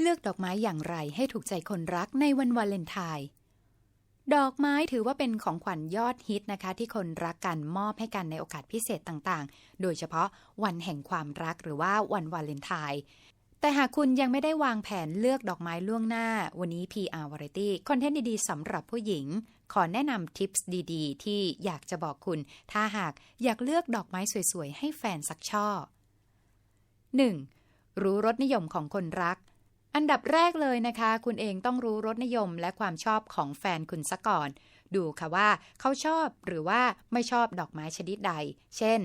เลือกดอกไม้อย่างไรให้ถูกใจคนรักในวันวาเลนไทน์ดอกไม้ถือว่าเป็นของขวัญยอดฮิตนะคะ ที่คนรักกันมอบให้กันในโอกาสพิเศษต่างๆ โดยเฉพาะวันแห่งความรักหรือว่าวันวาเลนไทน์แต่หากคุณยังไม่ได้วางแผนเลือกดอกไม้ล่วงหน้า วันนี้ PR Variety คอนเทนต์ดีๆสำหรับผู้หญิง ขอแนะนำทิปส์ดีๆ ที่อยากจะบอกคุณ ถ้าหากอยากเลือกดอกไม้สวยๆ ให้แฟนสักช่อ 1. รู้รสนิยมของคนรัก อันดับแรกเลยนะคะ คุณเองต้องรู้รสนิยมและความชอบของแฟนคุณซะก่อน ดูค่ะว่าเขาชอบหรือว่าไม่ชอบดอกไม้ชนิดใด เช่น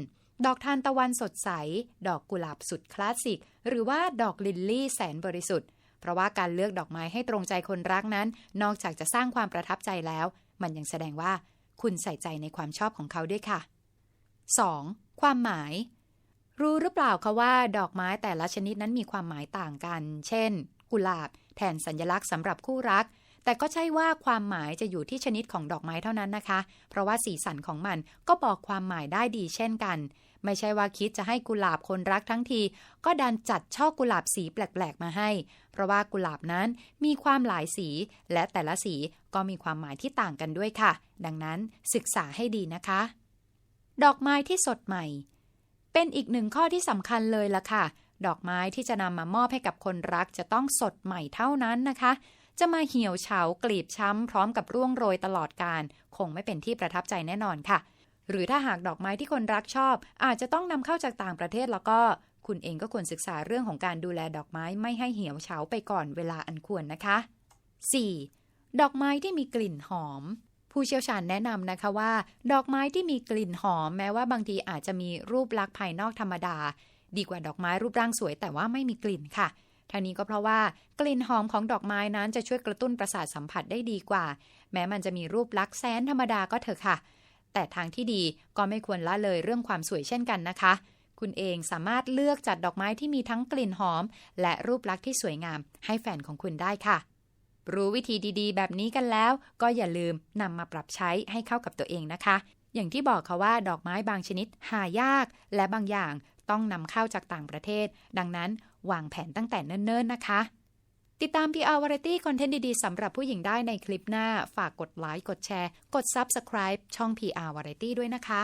ดอกทานตะวันสดใส ดอกกุหลาบสุดคลาสสิก หรือว่าดอกลิลลี่แสนบริสุทธิ์ เพราะว่าการเลือกดอกไม้ให้ตรงใจคนรักนั้น นอกจากจะสร้างความประทับใจแล้ว มันยังแสดงว่าคุณใส่ใจในความชอบของเขาด้วยค่ะ 2. ความหมาย รู้หรือเปล่าคะว่าดอกไม้แต่ละชนิดนั้นมีความหมายต่างกัน เช่น กุหลาบ แทนสัญลักษณ์สำหรับคู่รัก แต่ก็ใช่ว่าความหมายจะอยู่ที่ชนิดของดอกไม้เท่านั้นนะคะ เพราะว่าสีสันของมันก็บอกความหมายได้ดีเช่นกัน ไม่ใช่ว่าคิดจะให้กุหลาบคนรักทั้งที ก็ดันจัดช่อกุหลาบสีแปลกๆ มาให้ เพราะว่ากุหลาบนั้นมีความหลายสี และแต่ละสีก็มีความหมายที่ต่างกันด้วยค่ะ ดังนั้นศึกษาให้ดีนะคะ ดอกไม้ที่สดใหม่ เป็นอีกหนึ่งข้อที่สำคัญเลยล่ะค่ะ ดอกไม้ที่จะนำมามอบให้กับคนรักจะต้องสดใหม่เท่านั้นนะคะ จะมาเหี่ยวเฉากลีบช้ำ พร้อมกับร่วงโรยตลอดการ คงไม่เป็นที่ประทับใจแน่นอนค่ะ หรือถ้าหากดอกไม้ที่คนรักชอบ อาจจะต้องนำเข้าจากต่างประเทศแล้วก็คุณเองก็ควรศึกษาเรื่องของการดูแลดอกไม้ไม่ให้เหี่ยวเฉาไปก่อนเวลาอันควรนะคะ 4. ดอกไม้ที่มีกลิ่นหอม ผู้เชี่ยวชาญแนะนำนะคะว่า ดอกไม้ที่มีกลิ่นหอมแม้ว่าบางทีอาจจะมีรูปลักษณ์ภายนอกธรรมดา ดีกว่าดอกไม้รูปร่างสวย แต่ว่าไม่มีกลิ่นค่ะทางนี้ก็เพราะว่ากลิ่นหอมของดอกไม้นั้นจะช่วยกระตุ้นประสาทสัมผัสได้ดีกว่า แม้มันจะมีรูปลักษณ์แสนธรรมดาก็เถอะค่ะ แต่ทางที่ดีก็ไม่ควรละเลยเรื่องความสวยเช่นกันนะคะ คุณเองสามารถเลือกจัดดอกไม้ที่มีทั้งกลิ่นหอม และรูปลักษณ์ที่สวยงาม ให้แฟนของคุณได้ค่ะ รู้วิธีดีๆ แบบนี้กันแล้ว ก็อย่าลืมนำมาปรับใช้ให้เข้ากับตัวเองนะคะ อย่างที่บอกค่ะว่าดอกไม้บางชนิดหายาก และบางอย่างต้องนำเข้าจากต่างประเทศ ดังนั้นวางแผนตั้งแต่เนิ่นๆนะคะ ติดตาม PR Variety คอนเทนต์ดีๆสำหรับผู้หญิงได้ในคลิปหน้า ฝากกดไลค์ กดแชร์ กด Subscribe ช่อง PR Variety ด้วยนะคะ